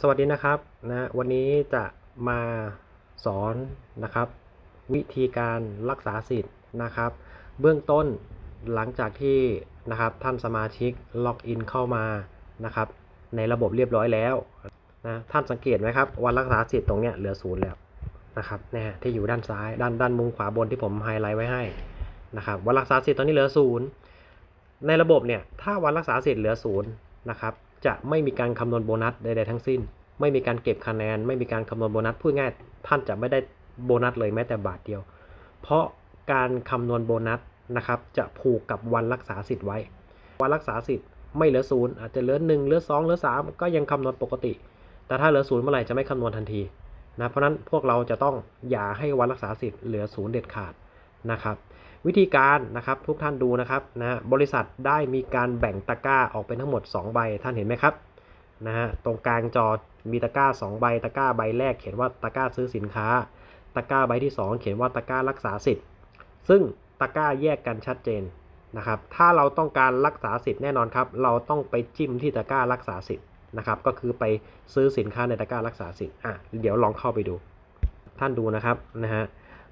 สวัสดีนะครับนะวันนี้จะมาสอนนะครับ วิธีการรักษาสิทธิ์นะครับ เบื้องต้นหลังจากที่นะครับท่านสมาชิกล็อกอินเข้ามานะครับ ในระบบเรียบร้อยแล้วนะท่านสังเกตไหมครับวันรักษาสิทธิ์ตรงเนี้ยเหลือศูนย์แล้วนะครับเนี่ยที่อยู่ด้านซ้ายด้านด้านมุมขวาบนที่ผมไฮไลท์ไว้ให้นะครับวันรักษาสิทธิ์ตอนนี้เหลือศูนย์ในระบบเนี่ยถ้าวันรักษาสิทธิ์เหลือศูนย์นะครับ จะไม่มีการคำนวณโบนัสใดๆทั้งสิ้น ไม่มีการเก็บคะแนน ไม่มีการคำนวณโบนัสพูดง่ายท่านจะไม่ได้โบนัสเลยแม้แต่บาทเดียว เพราะการคำนวณโบนัสนะครับจะผูกกับวันรักษาสิทธิ์ไว้ วันรักษาสิทธิ์ไม่เหลือศูนย์อาจจะเหลือหนึ่งเหลือสองเหลือสามก็ยังคำนวณปกติ แต่ถ้าเหลือศูนย์เมื่อไหร่จะไม่คำนวณทันทีนะเพราะฉะนั้นพวกเราจะต้องอย่าให้วันรักษาสิทธิ์เหลือศูนย์เด็ดขาดนะครับ วิธีการนะครับทุกท่านดูนะครับนะบริษัทได้มีการแบ่งตะกร้าออกเป็นทั้งหมด 2 ใบท่านเห็นไหมครับนะฮะตรงกลางจอมีตะกร้า 2 ใบตะกร้าใบแรกเขียนว่าตะกร้าซื้อสินค้า ตะกร้าใบที่ 2 เขียนว่าตะกร้ารักษาสิทธิ์ ซึ่งตะกร้าแยกกันชัดเจนนะครับถ้าเราต้องการรักษาสิทธิ์แน่นอนครับ เราต้องไปจิ้มที่ตะกร้ารักษาสิทธิ์นะครับก็คือไปซื้อสินค้าในตะกร้ารักษาสิทธิ์อะเดี๋ยวลองเข้าไปดู ท่านดูนะครับนะฮะ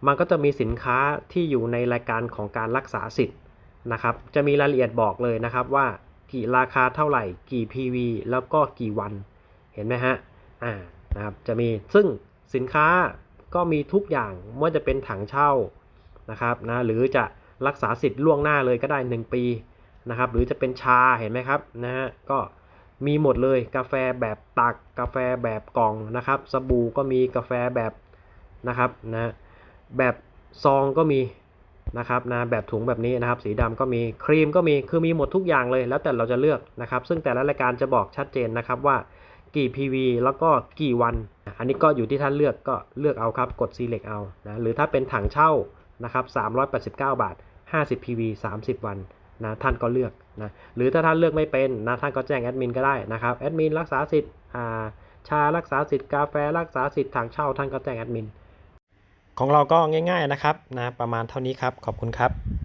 มันก็จะมีสินค้าที่อยู่ในรายการของการรักษาสิทธิ์นะครับ จะมีรายละเอียดบอกเลยนะครับว่ากี่ราคาเท่าไหร่ กี่ PV แล้วก็กี่วัน เห็นไหมฮะ อ่า นะครับ จะมี ซึ่งสินค้าก็มีทุกอย่างไม่ว่าจะเป็นถังเช่านะครับนะ หรือจะรักษาสิทธิ์ล่วงหน้าเลยก็ได้ 1 ปีนะครับ หรือจะเป็นชา เห็นไหมครับ นะฮะ ก็มีหมดเลย กาแฟแบบตัก กาแฟแบบกล่องนะครับ สบู่ก็มี กาแฟแบบนะครับ นะ แบบซองก็มีนะครับนะแบบถุงแบบนี้นะครับ สีดำก็มีครีมก็มีคือมีหมดทุกอย่างเลย แล้วแต่เราจะเลือกนะครับ ซึ่งแต่ละรายการจะบอกชัดเจนนะครับว่ากี่ PV แล้วก็กี่วัน อันนี้ก็อยู่ที่ท่านเลือกก็เลือกเอาครับกด select เอานะหรือถ้าเป็นถังเช่านะครับ389 บาท 50 PV 30 วันนะท่านก็เลือกนะหรือถ้าท่านเลือกไม่เป็นนะท่านก็แจ้งแอดมินก็ได้นะครับแอดมินรักษาสิทธิ์อาชารักษาสิทธิ์กาแฟรักษาสิทธิ์ถังเช่าท่านก็แจ้งแอดมิน ของเราก็ง่าย ๆนะครับนะประมาณเท่านี้ครับ ขอบคุณครับ